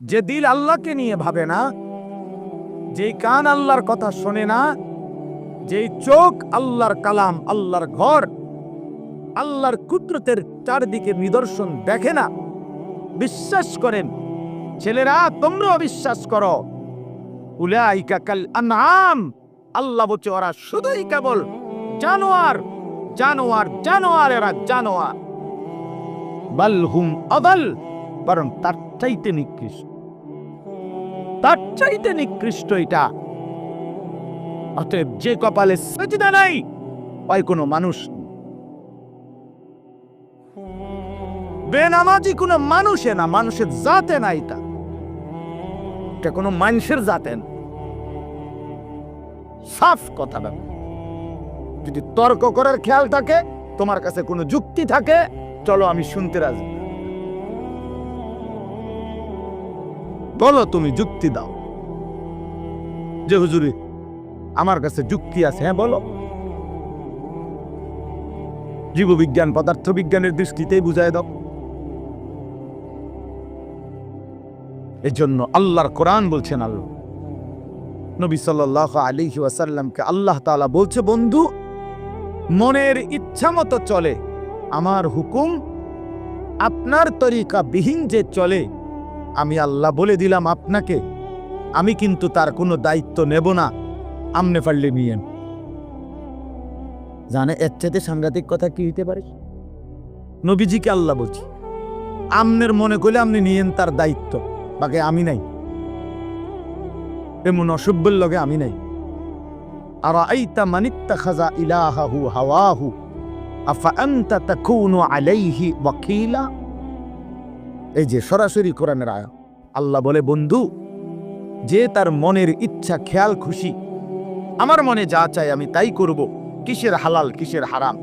যে দিল আল্লাহকে নিয়ে ভাবে না, যেই কান আল্লাহর কথা শোনে না, যেই চোখ আল্লাহর কালাম, আল্লাহর ঘর, আল্লাহর কুদরতের চারদিকে নিদর্শন দেখে না, বিশ্বাস করেন, ছেলেরা, তোমরাও বিশ্বাস করো। আল্লাহ ওরা শুধুই কেবল জানোয়ার জানোয়ার জানোয়ার এরা জানোয়ার। বাল হুম অদল বরং তার চাইতে নিকৃষ্ট। তার চাইতে নিকৃষ্ট এটা। অতএব যে কপালে সেজদা নাই, ওই কোনো মানুষ বেনামাজি কোনো মানুষে না, মানুষের জাতে নাই তা। এটা কোনো মানুষের জাতে না। সাফ কথা ব্যাপার। যদি তর্ক করার খেয়াল থাকে, তোমার কাছে কোনো যুক্তি থাকে, চলো আমি শুনতে রাজি। বলো তুমি যুক্তি দাও। যে হুজুরি, আমার কাছে যুক্তি আছে হ্যাঁ বলো। জীববিজ্ঞান, পদার্থবিজ্ঞানের দৃষ্টিতেই বুঝায় দাও। এই জন্য আল্লাহর কোরআন বলছেন আল্লাহ, নবী সাল্লাহ আলিহি ওয়াসাল্লামকে আল্লাহ তাআলা বলছে, বন্ধু, মনের ইচ্ছা মতো চলে। আমার হুকুম আপনার তরিকা বিহীন যে চলে আমি আল্লাহ বলে দিলাম আপনাকে, আমি কিন্তু তার কোনো দায়িত্ব নেব না। আমনে পারলে নিয়েন। জানে এর চাইতে সাংঘাতিক কথা কি হইতে পারে? নবীজিকে আল্লাহ বলছি, আমনের মনে করলে আপনি নিয়েন তার দায়িত্ব, বাকি আমি নাই। এমন অসভ্যের লগে আমি নাই। আর আইতা মানিত্তা খাজা ইলাহাহু হাওয়াহু, আফা আনতা আলাইহি ওয়াকিলা? এই যে সরাসরি কোরআনের আয়া আল্লাহ বলে, বন্ধু, যে তার মনের ইচ্ছা, খেয়াল, খুশি, আমার মনে যা চাই আমি তাই করব। কিসের হালাল, কিসের হারাম?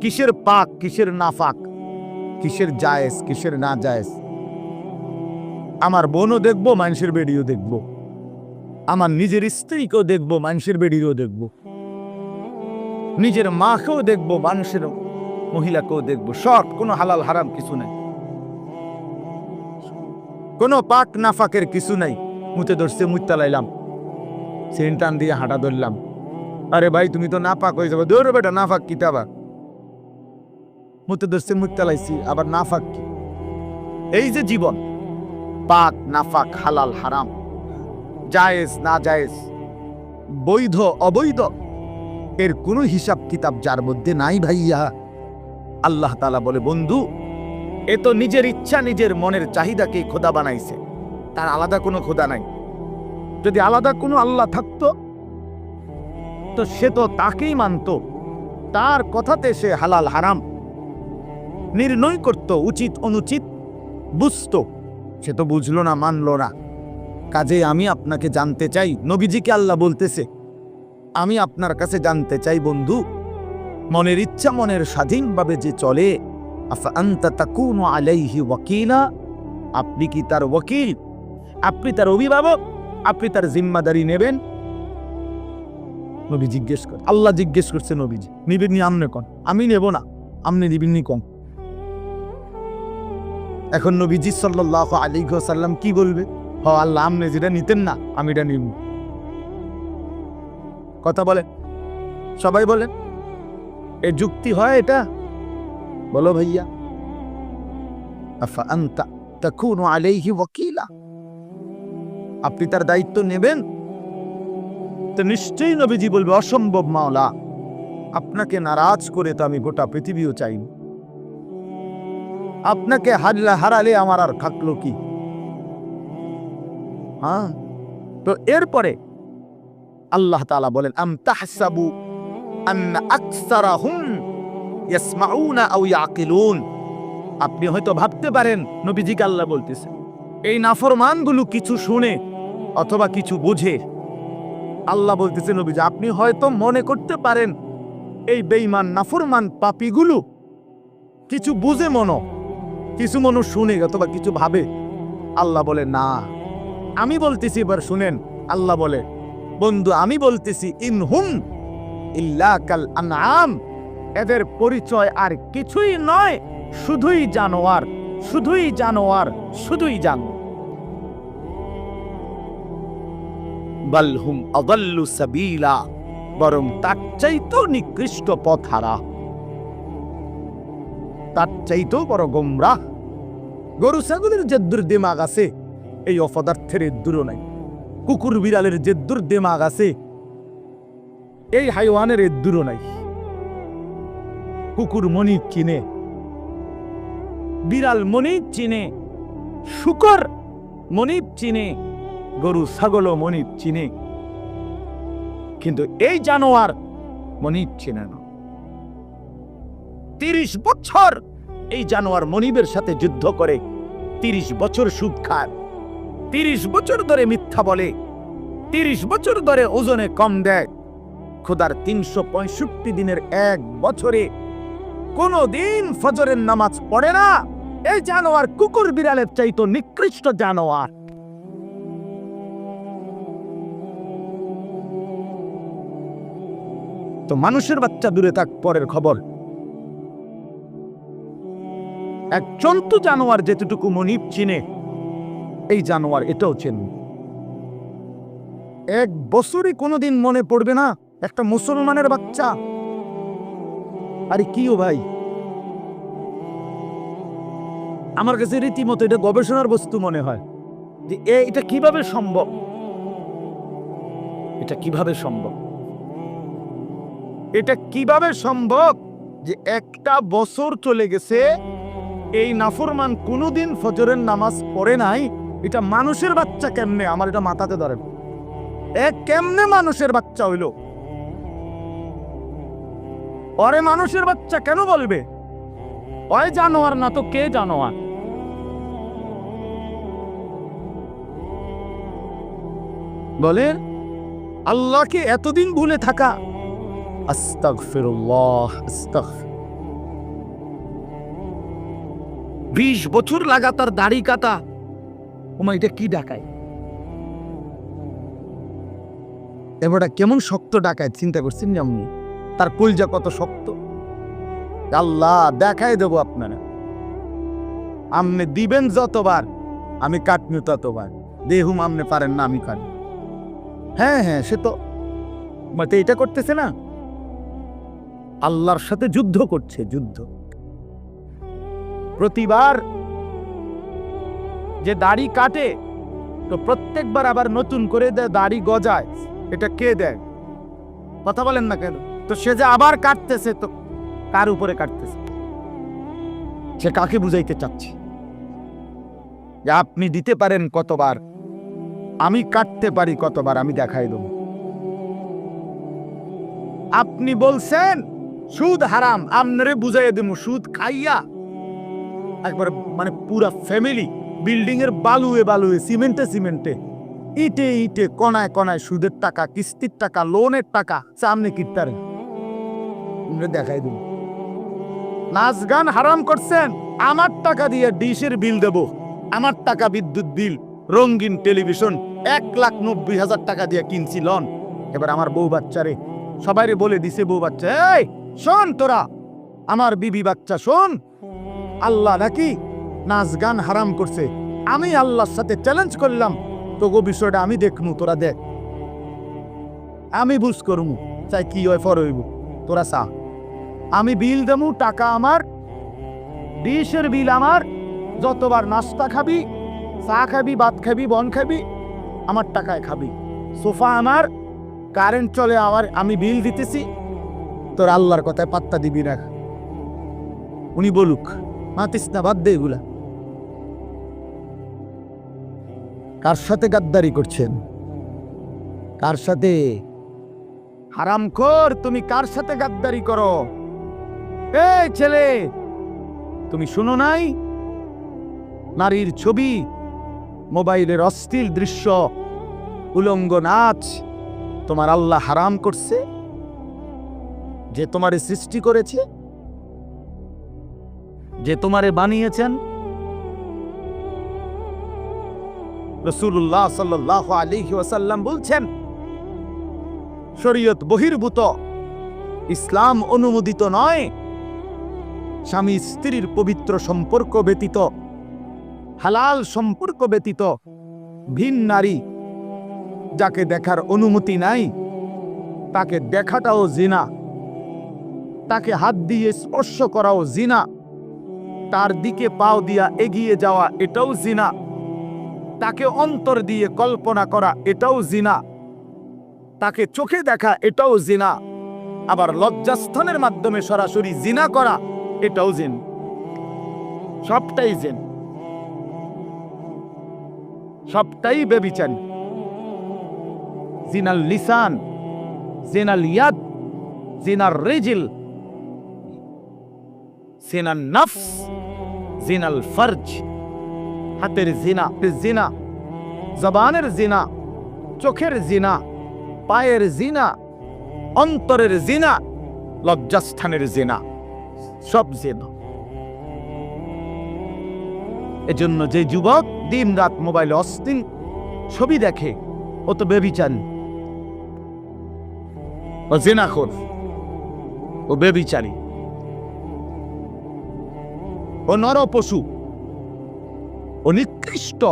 কিসের পাক, কিসের নাফাক? কিসের জায়েজ, কিসের না জায়েজ আমার বোনও দেখব, মানুষের বেডিও দেখব। আমার নিজের স্ত্রীকেও দেখব, মানুষের বেডিও দেখব। নিজের মাকেও দেখব, মানুষের মহিলাকেও দেখব। সব কোনো হালাল, হারাম কিছু নাই। কোনো পাক নাফাকের কিছু নাই। মুতে ধরছে মুত্তা লাইলাম সেন টান দিয়ে হাঁটা ধরলাম। আরে ভাই, তুমি তো নাপাক হয়ে যাবে। দৌড় বেটা, নাফাক কি আবার মুতে ধরছে মুত্তা লাইছি আবার নাফাক কি? এই যে জীবন। পাক, নাফাক, হালাল, হারাম। জায়েজ, না জায়েজ। বৈধ, অবৈধ। এর কোনো হিসাব কিতাব যার মধ্যে নাই ভাইয়া। আল্লাহ তালা বলে, বন্ধু এ তো নিজের ইচ্ছা, নিজের মনের চাহিদাকে খোদা বানাইছে। তার আলাদা কোনো খোদা নাই। যদি আলাদা কোনো আল্লাহ থাকতো, তো সে তো তাকেই মানত। তার কথাতে সে হালাল, হারাম, নির্ণয় করত, উচিত, অনুচিত, বুঝতো। সে তো বুঝলো না, মানলো না। কাজে আমি আপনাকে জানতে চাই, নবীজিকে আল্লাহ বলতেছে, আমি আপনার কাছে জানতে চাই বন্ধু, মনের ইচ্ছা, মনের স্বাধীনভাবে যে চলে আপনি কি তার ওয়াকিল? আপনি তার অভিভাবক? আপনি তার জিম্মাদারি নেবেন? নবী জিজ্ঞেস কর আল্লাহ জিজ্ঞেস করছে নবীজি নিবেন নি আমনে কন? আমি নেব না, আমনে নিবেন নি কম এখন নবীজি সাল্লাহ আলী সাল্লাম কি বলবে? হ, আল্লাহ আমনে যেটা নিতেন না, আমি এটা নিব। কথা বলে সবাই বলেন, এ যুক্তি হয় এটা? বলো ভাইয়া। আপনি তার দায়িত্ব নেবেন? তো নিশ্চয়ই নবীজি বলবে, অসম্ভব মাওলা, আপনাকে নারাজ করে তো আমি গোটা পৃথিবীও চাই আপনাকে হারলে হারালে আমার আর থাকল কি? হ্যাঁ তো এরপরে আল্লাহ তাআলা বলেন, আম তাহসাবু আন্না আকসারাহুম আপনি হয়তো ভাবতে পারেন, নবীজিকে আল্লাহ বলতেছে, এই নাফরমানগুলো কিছু শুনে অথবা কিছু বুঝে। আল্লাহ বলতেছে, নবীজি, আপনি হয়তো মনে করতে পারেন, এই বেঈমান নাফরমান পাপীগুলো কিছু বুঝে মনো, কিছু মানুষ শুনে অথবা কিছু ভাবে। আল্লাহ বলে, না। আমি বলতেছি, এবার শুনেন, আল্লাহ বলে, বন্ধু, আমি বলতেছি, ইনহুম ইল্লা কাল আনআম। এদের পরিচয় আর কিছুই নয়। শুধুই জানোয়ার শুধুই জানোয়ার, শুধুই জানো। বালহুম আদাল্লু সাবিলা, বরং তার চাইতেও নিকৃষ্ট পথ হারা তার চাইতেও বড় গোমরা। গরু, ছাগলের যে দুর্দিমাগ আছে, এই অপদার্থের দূর নাই। কুকুর, বিড়ালের যে দুর্দিমাগ আছে, এই হাইওয়ানের দূর নাই। কুকুর মনিব চিনে। বিড়াল মনিব চিনে। শুকর মনিব চিনে। গরু ছাগলও মনিব চিনে। কিন্তু এই জানোয়ার মনিব চিনে না। তিরিশ বছর এই জানোয়ার মনিবের সাথে যুদ্ধ করে। তিরিশ বছর সুদ খায়। তিরিশ বছর ধরে মিথ্যা বলে। তিরিশ বছর ধরে ওজনে কম দেয়। খোদার তিনশো পঁয়ষট্টি দিনের এক বছরে কোনো দিন ফজরের নামাজ পড়ে না। এই জানোয়ার কুকুর বিড়ালের চাইতো নিকৃষ্ট জানোয়ার। তো মানুষের বাচ্চা দূরে থাক, পরের খবর। এক জন্তু জানোয়ার যেতটুকু মনিব চিনে, এই জানোয়ার এটাও চেন। এক বছরই কোনোদিন মনে পড়বে না, একটা মুসলমানের বাচ্চা। আরে কিও ভাই? আমার কাছে রীতিমতো এটা গবেষণার বস্তু মনে হয় যে এটা কীভাবে সম্ভব? এটা কীভাবে সম্ভব? এটা কীভাবে সম্ভব যে একটা বছর চলে গেছে, এই নাফরমান কোনোদিন ফজরের নামাজ পড়ে নাই, এটা মানুষের বাচ্চা কেমনে? আমার এটা মাথাতে ধরে না। এ, কেমনে মানুষের বাচ্চা হইল? পরে মানুষের বাচ্চা কেন বলবে? ওই জানোয়ার না তো কে জানোয়ার? বলেন, আল্লাহকে এতদিন ভুলে থাকা। বিশ বছর লাগাতার দাড়ি কাতা ওমা, এটা কি ডাকায়? এবারটা কেমন শক্ত ডাকায়, চিন্তা করছেন আপনি তার কলজা কত শক্ত। আল্লাহ, দেখাই দেবো আপনারা। আমনে দিবেন যতবার, আমি কাটনি ততবার। দেহুম আমনে পারেন না, আমি কাটনি হ্যাঁ হ্যাঁ সে তো। মানে এটা করতেছে না? আল্লাহর সাথে যুদ্ধ করছে, যুদ্ধ। প্রতিবার যে দাড়ি কাটে, তো প্রত্যেকবার আবার নতুন করে দেয় দাড়ি গজায়। এটা কে দেয়? কথা বলেন না কেন? তো সে যে আবার কাটতেছে তো কার উপরে কাটতেছে? সে কাকে বুঝাইতে চাচ্ছি? যে আপনি দিতে পারেন কতবার, আমি কাটতে পারি কতবার, আমি দেখাই দেব। আপনি বলছেন, সুদ হারাম আপনারে বুঝাই দেব সুদ খাইয়া। একবার মানে পুরা ফ্যামিলি বিল্ডিং এর বালুয়ে বালুয়ে, সিমেন্টে সিমেন্টে, ইটে ইটে, কনায় কনায় সুদের টাকা, কিস্তির টাকা, লোনের টাকা, সামনে কিত্তারে দেখাই দেব নাচ গান হারাম করছেন, আমার টাকা দিয়ে ডিশের বিল দেব। আমার টাকা বিদ্যুৎ বিল, রঙিন টেলিভিশন, এক লাখ নব্বই হাজার টাকা দিয়ে কিনছি লন। এবার আমার বউ বাচ্চারে সবাইরে বলে দিছে বউ বাচ্চা, এই, শোন তোরা, আমার বিবি বাচ্চা, শোন। আল্লাহ নাকি নাচ গান হারাম করছে। আমি আল্লাহর সাথে চ্যালেঞ্জ করলাম, তোগো বিষয়টা আমি দেখমু, তোরা দেখ। আমি বুঝ করমু, চাই কি হয় ফর হইব। তোরা চা। আমি বিল দেমু, টাকা আমার, ডিশের বিল আমার, যতবার নাস্তা খাবি, চা খাবি, ভাত খাবি, বন খাবি, আমার টাকায় খাবি। সোফা আমার, কারেন্ট চলে আমার আমি বিল দিতেছি। তোর আল্লাহর কথায় পাত্তা দিবি না। উনি বলুক, মাতিস না, বাদ দে এগুলা। কার সাথে গাদ্দারি করছেন? কার সাথে হারামখোর তুমি কার সাথে গাদ্দারি করো? এই ছেলে, তুমি শুনো নাই? নারীর ছবি, মোবাইলের অস্থির দৃশ্য, উলঙ্গ নাচ, তোমার আল্লাহ হারাম করছে? যে তোমারে সৃষ্টি করেছে? যে তোমারে বানিয়েছেন? রসুল্লাহ সাল্লাহ আলিহি ওয়াসাল্লাম বলছেন শরীয়ত বহির্ভূত। ইসলাম অনুমোদিত নয়, স্বামী স্ত্রীর পবিত্র সম্পর্ক ব্যতীত, হালাল সম্পর্ক ব্যতীত ভিন নারী যাকে দেখার অনুমতি নাই, তাকে দেখাটাও জিনা। তাকে হাত দিয়ে স্পর্শ করাও জিনা। তার দিকে পাও দিয়া এগিয়ে যাওয়া এটাও জিনা। তাকে অন্তর দিয়ে কল্পনা করা এটাও জিনা। তাকে চোখে দেখা এটাও জিনা। আবার লজ্জাস্থানের মাধ্যমে সরাসরি জিনা করা এটাও জিন। সবটাই জিন। সবটাই বেবিচারী। জিনাল লিসান, জিনাল ইয়াদ জিনার রেজিল, জিনাল নফস, জিনাল ফরজ। হাতের জিনা জিনা, জবানের জিনা, চোখের জিনা। পায়ের জিনা, অন্তরের জিনা, লজ্জাস্থানের জিনা, সব জিনা। এজন্য যে যুবক দিন রাত মোবাইলে অস্থির, ছবি দেখে, ও তো বেবিচারী ও জেনাখোর, ও বেবিচারী। ও নর পশু ও নিকৃষ্ট।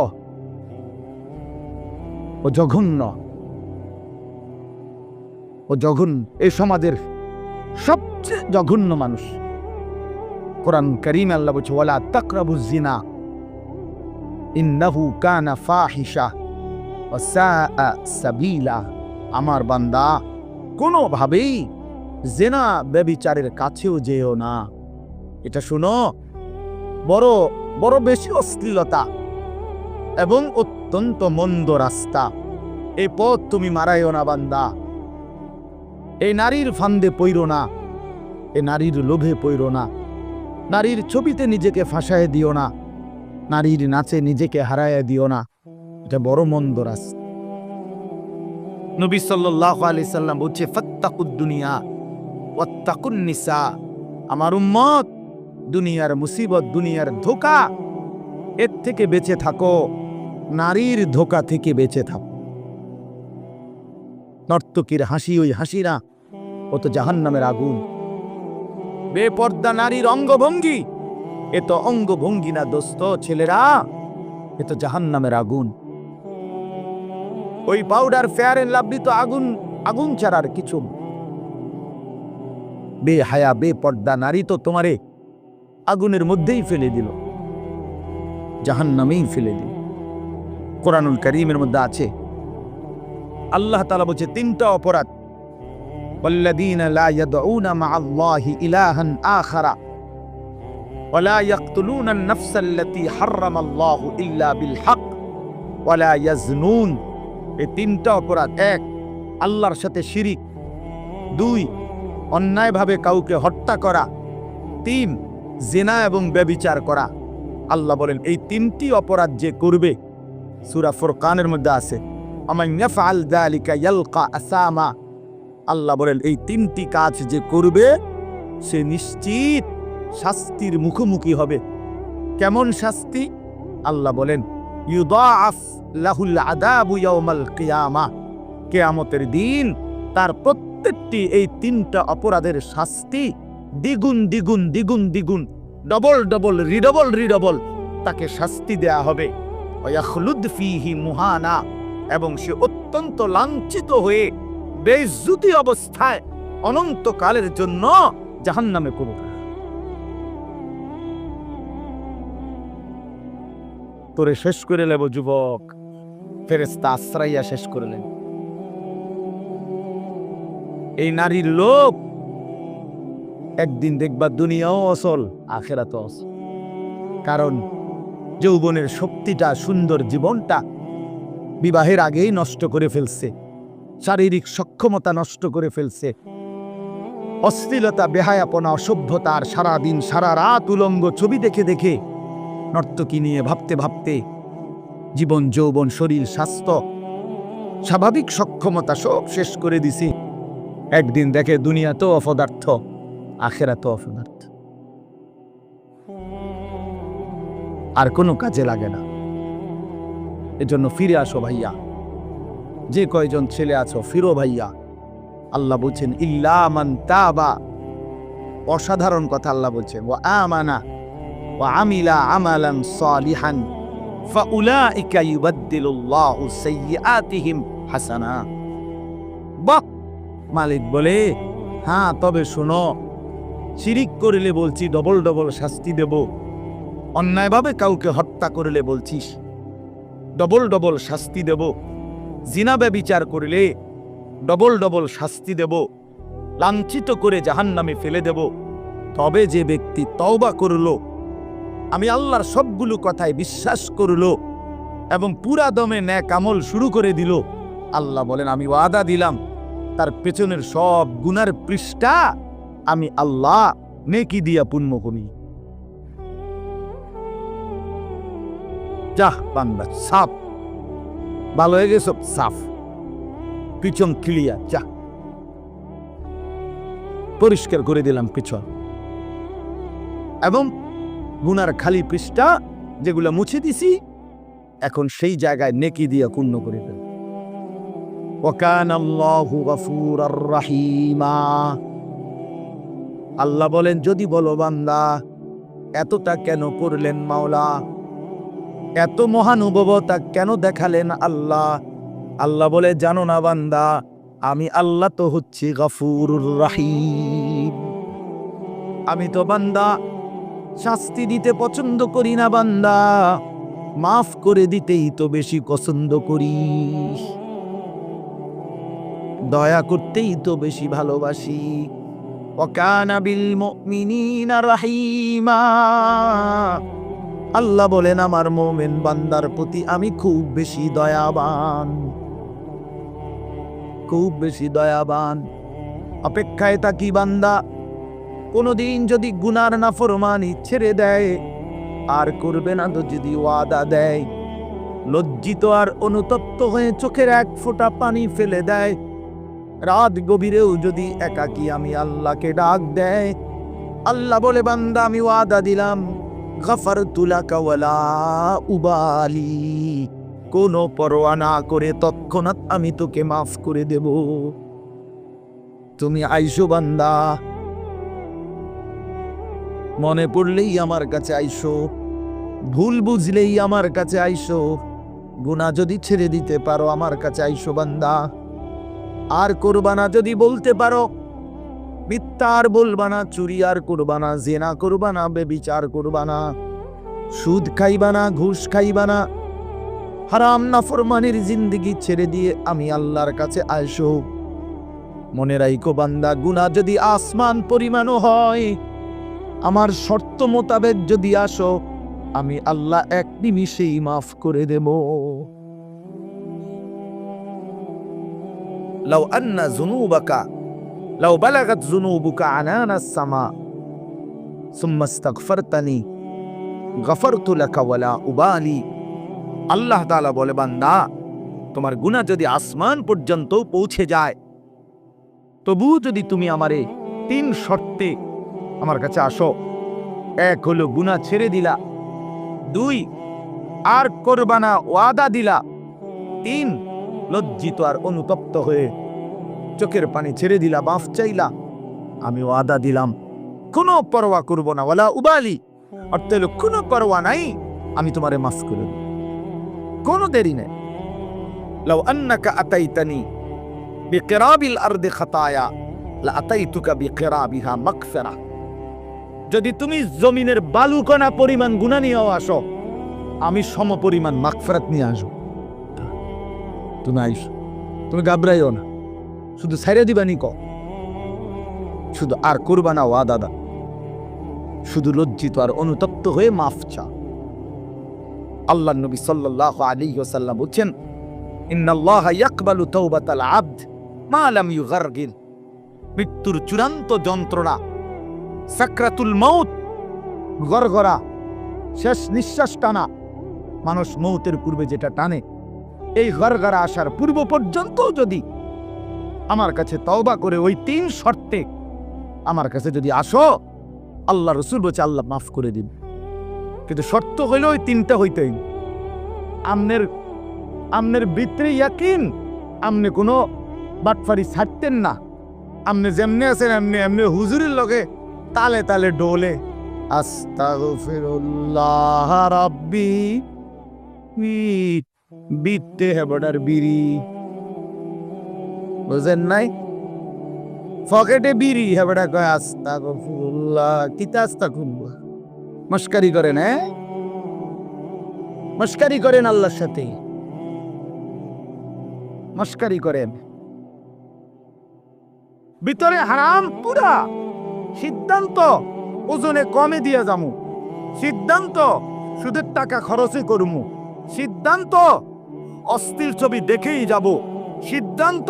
ও জঘন্য। ও জঘন্য এই সমাজের সবচেয়ে জঘন্য মানুষ। কোরআন করিম আল্লাহ বলছে, ওয়ালা তাকরাবু জিনা কানা ওয়া সাবিলা। আমার বান্দা, কোনোভাবেই জেনা ব্যবিচারের কাছেও যেও না। এটা শুনো, বড় বড় বেশি অশ্লীলতা এবং অত্যন্ত মন্দ রাস্তা। এই পথ তুমি মারাইও না বান্দা। এই নারীর ফান্দে পইর না, এ নারীর লোভে পইর না। নারীর ছবিতে নিজেকে ফাঁসায় দিও না, নারীর নাচে নিজেকে হারায় দিও না। এটা বড় মন্দ রাস্তা। নবী সাল্লাল্লাহু আলাইহি সাল্লাম বলছে, ফাত্তাকুদ দুনিয়া নিসা। আমার উম্মত, দুনিয়ার মুসিবত, দুনিয়ার ধোকা, এর থেকে বেঁচে থাকো, নারীর ধোকা থেকে বেঁচে থাকো। নর্তকীর হাসি ওই হাসি না ও তো জাহান্নামের আগুন। বেপর্দা নারীর অঙ্গভঙ্গি। এ তো অঙ্গভঙ্গি না দোস্ত, ছেলেরা। এ তো জাহান্নামের আগুন। ওই পাউডার, ফেয়ার এন্ড লাভলি তো আগুন আগুন ছাড়ার কিছু। বে হায়া বে পর্দা নারী তো তোমারে আগুনের মধ্যেই ফেলে দিল। জাহান্নামেই ফেলে দিল। কোরআনুল করিমের মধ্যে আছে। আল্লাহ তালা বলছে, তিনটা অপরাধ والذين لا يدعون مع الله إلها آخر ولا يقتلون النفس التي حرم الله إلا بالحق ولا يزنون এই তিনটা অপরাধ এক আল্লাহর সাথে শিরিক দুই অন্যায়ভাবে কাউকে হত্যা করা তিন জেনা এবং ব্যবিচার করা আল্লাহ বলেন এই তিনটি অপরাধ যে করবে সূরা ফুরকানের মধ্যে আছে আমার ইয়াফআল যালিকা ইয়ালকা আসামা আল্লাহ বলেন, এই তিনটি কাজ যে করবে, সে নিশ্চিত শাস্তির মুখোমুখি হবে। কেমন শাস্তি? আল্লাহ বলেন লাহুল কিয়ামতের দিন তার প্রত্যেকটি এই তিনটা অপরাধের শাস্তি দ্বিগুণ দ্বিগুণ দ্বিগুণ দ্বিগুণ, ডবল ডবল, রিডবল রিডবল তাকে শাস্তি দেয়া হবে। ফিহি মুহানা, এবং সে অত্যন্ত লাঞ্ছিত হয়ে বেজ্জুতি অবস্থায় অনন্তকালের জন্য জাহান্নামে পড়ুক তোরে শেষ করে নেব, যুবক। ফেরেস্তা আশ্রাইয়া শেষ করলেন এই নারীর লোক একদিন দেখবা দুনিয়াও অসল আখেরা তো অসল। কারণ যৌবনের শক্তিটা, সুন্দর জীবনটা বিবাহের আগেই নষ্ট করে ফেলছে। শারীরিক সক্ষমতা নষ্ট করে ফেলছে। অশ্লীলতা, বেহায়াপনা, অসভ্যতা আর সারাদিন, সারা রাত উলঙ্গ ছবি দেখে দেখে নর্তকী নিয়ে ভাবতে ভাবতে জীবন, যৌবন, শরীর, স্বাস্থ্য, স্বাভাবিক সক্ষমতা সব শেষ করে দিছি। একদিন দেখে দুনিয়া তো অপদার্থ, আখেরা তো অপদার্থ। আর কোনো কাজে লাগে না। এজন্য ফিরে আসো ভাইয়া। যে কয়জন ছেলে আছো, ফিরো ভাইয়া। আল্লাহ বলছেন, ইল্লা মান তাবা। অসাধারণ কথা আল্লাহ বলছেন ও আমানা ও আমিলা আমালান সালিহান। ফাউলাইকা ইউবাদদিলুল্লাহু সাইয়্যাতিহিম হাসানা। বাহ! মালিক বলে হ্যাঁ তবে শোনো, শিরিক করিলে বলছি, ডবল ডবল শাস্তি দেব। অন্যায়ভাবে কাউকে হত্যা করিলে বলছিস, ডবল ডবল শাস্তি দেব। জিনাবে বিচার করিলে ডবল ডবল শাস্তি দেব, লাঞ্ছিত করে জাহান্নামে ফেলে দেব। তবে যে ব্যক্তি তওবা করল, আমি আল্লাহর সবগুলো কথায় বিশ্বাস করল এবং পুরা দমে ন্যাক আমল শুরু করে দিল। আল্লাহ বলেন, আমি ওয়াদা দিলাম, তার পেছনের সব গুনার পৃষ্ঠা আমি আল্লাহ নেকি দিয়া পূর্ণ করি। যাহ বান্দা সাফ ভালো হয়ে গেছে সাফ। পিছন ক্লিয়ার যা। পরিষ্কার করে দিলাম পিছন। এবং গুনার খালি পৃষ্ঠা যেগুলো মুছে দিছি, এখন সেই জায়গায় নেকি দিয়ে পূর্ণ করে দেব। ওকান রাহিমা। আল্লাহ বলেন, যদি বলো বান্দা, এতটা কেন করলেন মাওলা? এত মহানুভবতা কেন দেখালেন আল্লাহ? আল্লাহ বলে, জানো না বান্দা, আমি আল্লাহ তো হচ্ছি গফুরুর রাহিম। আমি তো বান্দা, শাস্তি দিতে পছন্দ করি না বান্দা, মাফ করে দিতেই তো বেশি পছন্দ করি। দয়া করতেই তো বেশি ভালোবাসি। বিল মুমিনিনা রাহিমা। আল্লাহ বলেন, আমার মোমেন বান্দার প্রতি আমি খুব বেশি দয়াবান। খুব বেশি দয়াবান। অপেক্ষায় থাকি বান্দা, কোনোদিন যদি গুনার না ফরমানি ছেড়ে দেয়, আর করবে না তো যদি ওয়াদা দেয়। লজ্জিত আর অনুতপ্ত হয়ে চোখের এক ফোঁটা পানি ফেলে দেয়। রাত গভীরেও যদি একাকি আমি আল্লাহকে ডাক দেয়, আল্লাহ বলে, বান্দা, আমি ওয়াদা দিলাম। উবালি। কোনো পরোয়া না করে তৎক্ষণাৎ আমি তোকে মাফ করে দেব। তুমি আইসো বান্দা। মনে পড়লেই আমার কাছে আইসো। ভুল বুঝলেই আমার কাছে আইসো। গুণা যদি ছেড়ে দিতে পারো, আমার কাছে আইসো বান্দা। আর করবানা যদি বলতে পারো মিথ্যা আর বলবানা চুরি আর করবানা, জেনা করবানা, বেবিচার করবানা, সুদ খাইবানা, ঘুষ খাইবানা, হারাম না নাফরমানির জিন্দিগি ছেড়ে দিয়ে আমি আল্লাহর কাছে আইসো মনে রাইকো বান্দা গুণা যদি আসমান পরিমাণও হয়, আমার শর্ত মোতাবেক যদি আসো, আমি আল্লাহ এক নিমিষেই মাফ করে দেব। লাউ আন্না জুনুবাকা লাউ বালাগাত জুনুবুকা আনানা সামা সুম্মা ইস্তাগফারতানি গফরতু লাকা ওয়ালা উবালি আল্লাহ তাআলা বলে, বান্দা, তোমার গুনাহ যদি আসমান পর্যন্ত পৌঁছে যায় তবু যদি তুমি আমারে তিন শর্তে আমার কাছে আসো, এক হলো গুনাহ ছেড়ে দিলা, দুই আর করবানা ওয়াদা দিলা, তিন লজ্জিত আর অনুতপ্ত হয়ে চোখের পানি ছেড়ে দিলা বাফ চাইলা। আমি ওয়াদা দিলাম, কোনো পরোয়া করব না, ওয়ালা উবালি। অর্থ কোনো পরোয়া নাই, আমি তোমারে মাফ করে দেব। কোনো দেরি নেই। লাউ আন্নাকা আতাইতানি বিকিরাবিল আরদি খাতায়া লা আতাইতুকা বিকিরাবিহা মাগফিরা। যদি তুমি জমিনের বালুকণা পরিমাণ গুণা নিয়েও আসো, আমি সম পরিমাণ মাগফিরাত নিয়ে আসো তুমি আইসো, তুমি গাবরাইও না। শুধু সাইরে দিবানি ক। শুধু আর করবা না ওয়া দাদা। শুধু লজ্জিত আর অনুতপ্ত হয়ে মাফ চা। আল্লাহ নবী সাল্লাল্লাহু আলাইহি ওয়াসাল্লাম বলছেন মৃত্যুর চূড়ান্ত যন্ত্রণা, সাকরাতুল মৌত গরগরা শেষ নিঃশ্বাস টানা। মানুষ মৌতের পূর্বে যেটা টানে, এই গরগরা আসার পূর্ব পর্যন্ত যদি আমার কাছে তওবা করে ওই তিন শর্তে। আমার কাছে যদি আসো, আল্লাহ রসুল বলছে, আল্লাহ মাফ করে দিন। কিন্তু শর্ত হইল ওই তিনটা হইতেই। আমনের আমনের ভিতরে ইয়াকিন, আমনে কোনো বাটফারি ছাড়তেন না। আমনে যেমনে আছেন, এমনি এমনি হুজুরের লগে তালে তালে ডোলে। আস্তাগফিরুল্লাহ রাব্বি বিতে হেবডার বিড়ি। বুঝেন নাই? পকেটে বিড়ি হেবড়া কয় আস্তা গফুরুল্লাহ কিতা আস্তা খুলবো মস্কারি করেন হ্যাঁ? মস্কারি করেন আল্লাহর সাথে। মস্কারি করেন। ভিতরে হারাম পুরা। সিদ্ধান্ত, ওজনে কমে দিয়ে যামু। সিদ্ধান্ত, সুদের টাকা খরচে করমু। সিদ্ধান্ত, অস্থির ছবি দেখেই যাব। সিদ্ধান্ত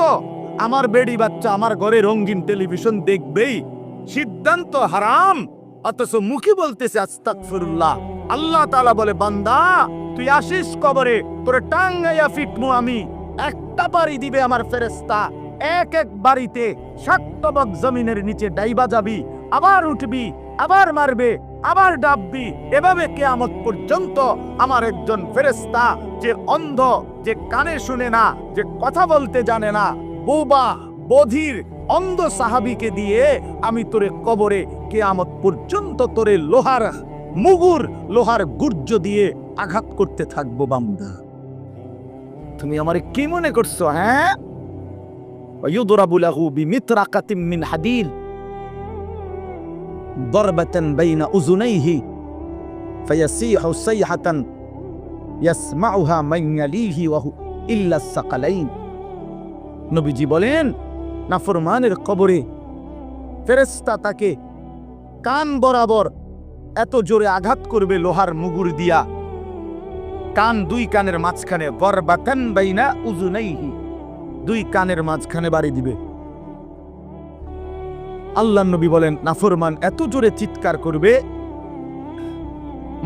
আমার বেড়ি বাচ্চা আমার ঘরে রঙিন টেলিভিশন দেখবেই। সিদ্ধান্ত হারাম। অথচ মুখে বলতেছে, আস্তাগফিরুল্লাহ। আল্লাহ তাআলা বলে, বান্দা, তুই আসিস কবরে, তোরে টাঙ্গাইয়া ফিটমু আমি। একটা বাড়ি দিবে আমার ফেরেস্তা এক এক বাড়িতে সাক্তবক জমিনের নিচে ডাইবা যাবি, আবার উঠবি, আবার মারবে, আবার ডাববি। এভাবে কেয়ামত পর্যন্ত আমার একজন ফেরেস্তা যে অন্ধ, যে কানে শুনে না, যে কথা বলতে জানে না বোবা বধির অন্ধ সাহাবিকে দিয়ে আমি তোরে কবরে কেয়ামত পর্যন্ত তোরে লোহার মুগুর লোহার গুর্জ দিয়ে আঘাত করতে থাকবো বান্দা তুমি আমারে কি মনে করছো হ্যাঁ ويضرب له بمطرقة من حديد ضربة بين أذنيه فيصيح صيحة يسمعها من يليه وهو إلا الثقلين নবীজি বলেন, নাফরমানের কবরে ফেরেস্তা তাকে কান বরাবর এত জোরে আঘাত করবে লোহার মুগুর দিয়া। কান দুই কানের মাঝখানে বরবাকান বাইনা উজুনাইহি দুই কানের মাঝখানে বাড়ি দিবে। আল্লাহ নবী বলেন, নাফরমান এত জোরে চিৎকার করবে,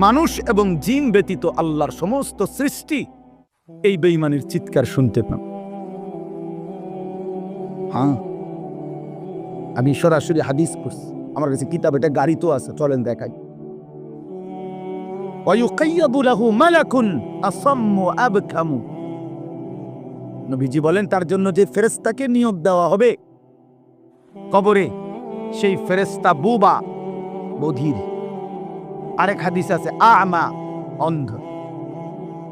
মানুষ এবং জিন ব্যতীত আল্লাহর সমস্ত সৃষ্টি এই বেইমানের চিৎকার শুনতে পান হ্যাঁ। আমি সরাসরি হাদিস করছি আমার কাছে কিতাব, এটা গাড়ি তো আছে, চলেন দেখাই। নবীজি বলেন, তার জন্য যে ফেরেস্তাকে নিয়োগ দেওয়া হবে, কবরে সেই ফেরেস্তা বুবা, বধির। আরেক হাদিস আছে, আমা, অন্ধ।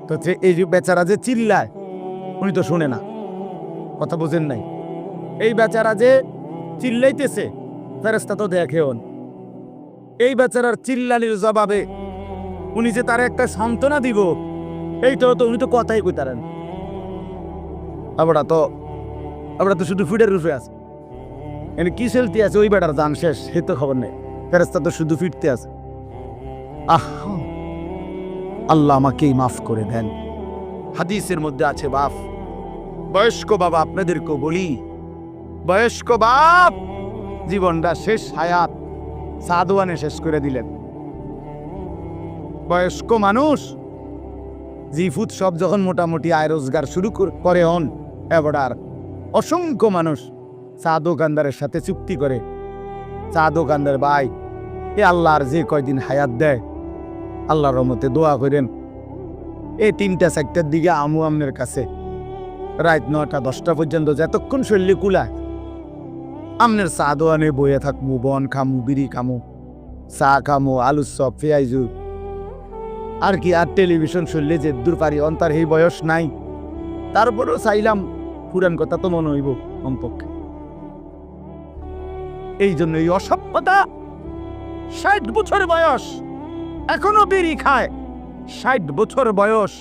তো এই বেচারা যে চিল্লায়, উনি তো শুনে না, কথা বোঝেন নাই। এই বেচারা যে চিল্লাইতেছে ফেরেস্তা তো দেখেও না। এই বেচারার চিল্লানির জবাবে উনি যে তার একটা সান্ত্বনা দিব, এইটাও তো উনি তো কথাই কইতারেন আমরা তো আমরা তো শুধু ফিটের রূপে আছে। এনে কি সেলতে আছে ওই বেটার দান শেষ, সে তো খবর নেই। ফেরেস্তা তো শুধু ফিরতে আছে। আহ, আল্লাহ আমাকেই মাফ করে দেন। হাদিসের মধ্যে আছে, বাপ, বয়স্ক বাবা আপনাদেরকেও বলি বয়স্ক বাপ, জীবনটা শেষ হায়াত সাদওয়ানে শেষ করে দিলেন। বয়স্ক মানুষ, জিফুত সব যখন মোটামুটি আয় রোজগার শুরু করে হন, এবার অসংখ্য মানুষ চা দোকানদারের সাথে চুক্তি করে। চা দোকানদার ভাই, এ আল্লাহর যে কয়দিন হায়াত দেয়, আল্লাহর রহমতে দোয়া করেন। এই তিনটা চারটার দিকে আমু আমনের কাছে। রাত নটা দশটা পর্যন্ত যতক্ষণ শরীরে কুলায় আমনের চা দোয়ানে বইয়ে থাকব বন খামু, বিড়ি খামু, চা খামু, আলুর চপ পেঁয়াজু আর কি, আর টেলিভিশন শুনলে যে দূর পারি, অন্তার এই বয়স নাই। তারপরেও চাইলাম পুরান কথা তো মনে হইব কমপক্ষে। এই জন্য এই অসভ্যতা, ষাট বছর বয়স, এখনও বিড়ি খায়। ষাট বছর বয়স,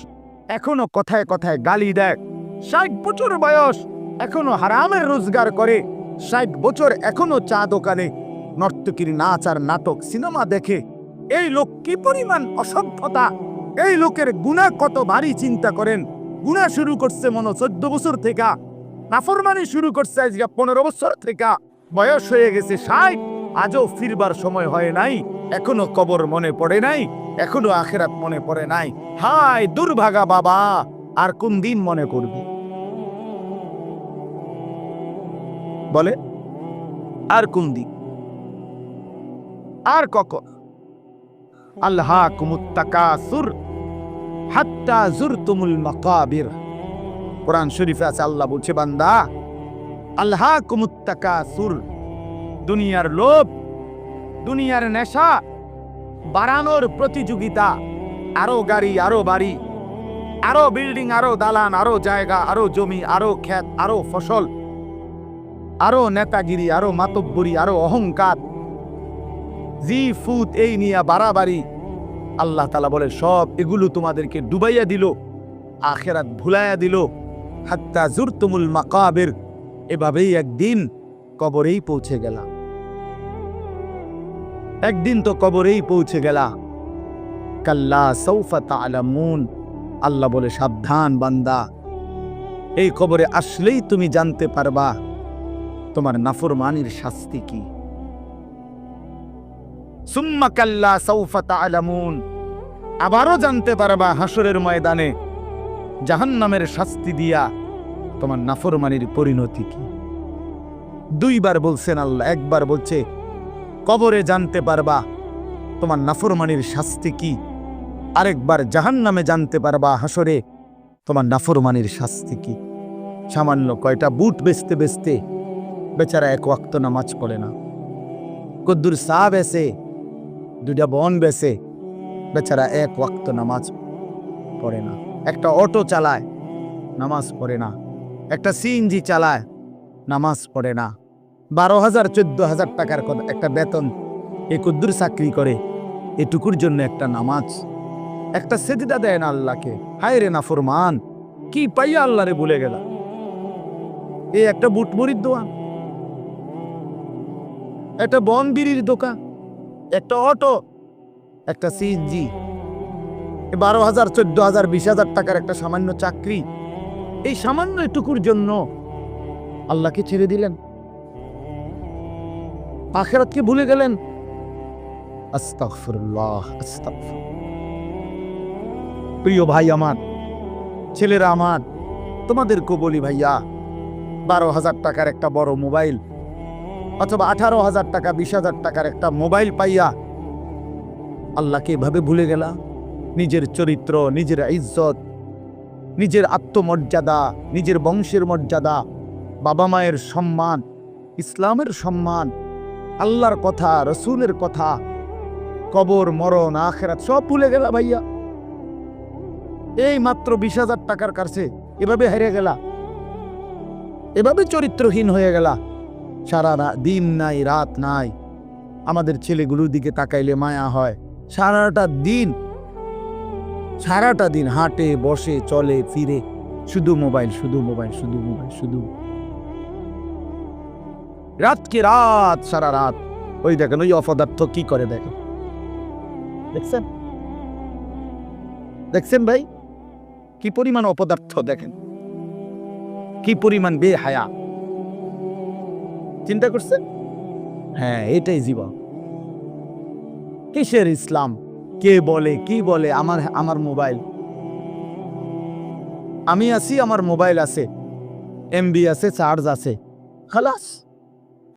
এখনও কথায় কথায় গালি দেয়। ষাট বছর বয়স, এখনও হারামের রোজগার করে। ষাট বছর এখনও চা দোকানে। নর্তকীর নাচ আর নাটক সিনেমা দেখে। এই লোক কি পরিমাণ অসভ্যতা? এই লোকের গুণা কত ভারী চিন্তা করেন? গুণা শুরু করছে মনে চোদ্দ বছর থেকে। নাফরমানি শুরু করছে আজকে পনেরো বছর থেকে। বয়স হয়ে গেছে ষাট। আজও ফিরবার সময় হয় নাই। এখনও কবর মনে পড়ে নাই। এখনও আখেরাত মনে পড়ে নাই। হায় দুর্ভাগা বাবা! আর কোন দিন মনে করবি? বলে, আর কোন দিন আর কখন? আল্লাহ হাত্তা কোরআন শরীফে আছে, আল্লাহ বলছে, বান্দা আল্লাহ দুনিয়ার লোভ, দুনিয়ার নেশা, বাড়ানোর প্রতিযোগিতা, আরও গাড়ি, আরও বাড়ি, আরও বিল্ডিং, আরও দালান, আরও জায়গা, আরও জমি, আরও ক্ষেত, আরও ফসল আরও নেতাগিরি, আরও মাতব্বরি, আরও অহংকার। জি ফুত এই নিয়া বাড়াবাড়ি। আল্লাহ তালা বলে, সব এগুলো তোমাদেরকে ডুবাইয়া দিল, আখেরাত ভুলাইয়া দিল। হাত্তা জুরতুমুল মাকাবের, এভাবেই একদিন কবরেই পৌঁছে গেলাম। একদিন তো কবরেই পৌঁছে গেলা কাল্লা সৌফা তালামুন আল্লাহ বলে, সাবধান বান্দা। এই কবরে আসলেই তুমি জানতে পারবা তোমার নাফরমানির শাস্তি কি? আবারও জানতে পারবা হাসরের ময়দানে জাহান্নামের শাস্তি দিয়া তোমার নাফরমানির পরিণতি কি। দুইবার বলছেন আল্লাহ, একবার বলছে, কবরে জানতে পারবা তোমার নাফরমানির শাস্তি কি। আরেকবার জাহান্নামে জানতে পারবা হাসরে তোমার নাফরমানির শাস্তি কি। সামান্য কয়টা বুট বেচতে বেচতে বেচারা এক ওয়াক্ত নামাজ পড়ে না। কদ্দুর চা বেসে দুটা বন বেসে, বেচারা এক ওয়াক্ত নামাজ পড়ে না। একটা অটো চালায়, নামাজ পড়ে না। একটা সিএনজি চালায়, নামাজ পড়ে না। বারো হাজার, চোদ্দ হাজার টাকার একটা বেতন এ কদ্দুর চাকরি করে, এটুকুর জন্য একটা নামাজ। একটা সেদিদা দেয় না আল্লাহকে। হায় রে না ফরমান কি পাইয়া আল্লাহরে ভুলে গেলা। এ একটা বুটমরির দোকান একটা বন বিড়ির দোকান, একটা অটো, একটা সিএনজি বারো হাজার, চোদ্দ হাজার, বিশ হাজার টাকার একটা সামান্য চাকরি। এই সামান্য এটুকুর জন্য আল্লাহকে ছেড়ে দিলেন। আখেরাতকে ভুলে গেলেন। প্রিয় ভাই আমার, ছেলেরা আমার, তোমাদেরকেও বলি ভাইয়া, বারো হাজার টাকার একটা বড় মোবাইল অথবা আঠারো হাজার টাকা, বিশ হাজার টাকার একটা মোবাইল পাইয়া আল্লাহকে এভাবে ভুলে গেলা? নিজের চরিত্র, নিজের ইজ্জত, নিজের আত্মমর্যাদা, নিজের বংশের মর্যাদা, বাবা মায়ের সম্মান, ইসলামের সম্মান, আল্লাহর কথা, রসুলের কথা, কবর, মরণ, আখেরাত সব ভুলে গেলা ভাইয়া। এই মাত্র বিশ হাজার টাকার কাছে এভাবে হেরে গেলা। এভাবে চরিত্রহীন হয়ে গেলা। সারা দিন নাই, রাত নাই। আমাদের ছেলেগুলোর দিকে তাকাইলে মায়া হয়। সারাটা দিন সারাটা দিন হাঁটে, বসে, চলে, ফিরে। শুধু মোবাইল শুধু মোবাইল শুধু মোবাইল, শুধু রাতকে রাত, সারা রাত। ওই দেখেন, ওই অপদার্থ কি করে দেখেন? দেখছেন? দেখছেন ভাই? কি পরিমাণ অপদার্থ দেখেন? কি পরিমাণ বেহায়া। চিন্তা করছেন? হ্যাঁ এটাই জীবন। কিসের ইসলাম? কে বলে, কি বলে? আমার আমার মোবাইল। আমি আছি, আমার মোবাইল আছে। এমবি আছে, চার্জ আছে। খালাস।